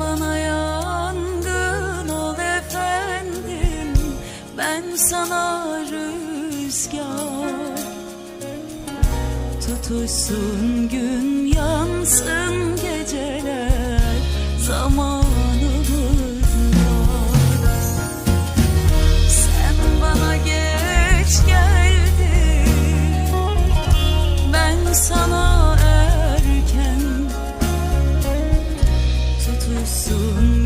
bana yangın ol efendim. Ben sana rüzgar. Tutuşsun gün yansın geceler. Zaman Sen bana geç geldin. Ben sana soon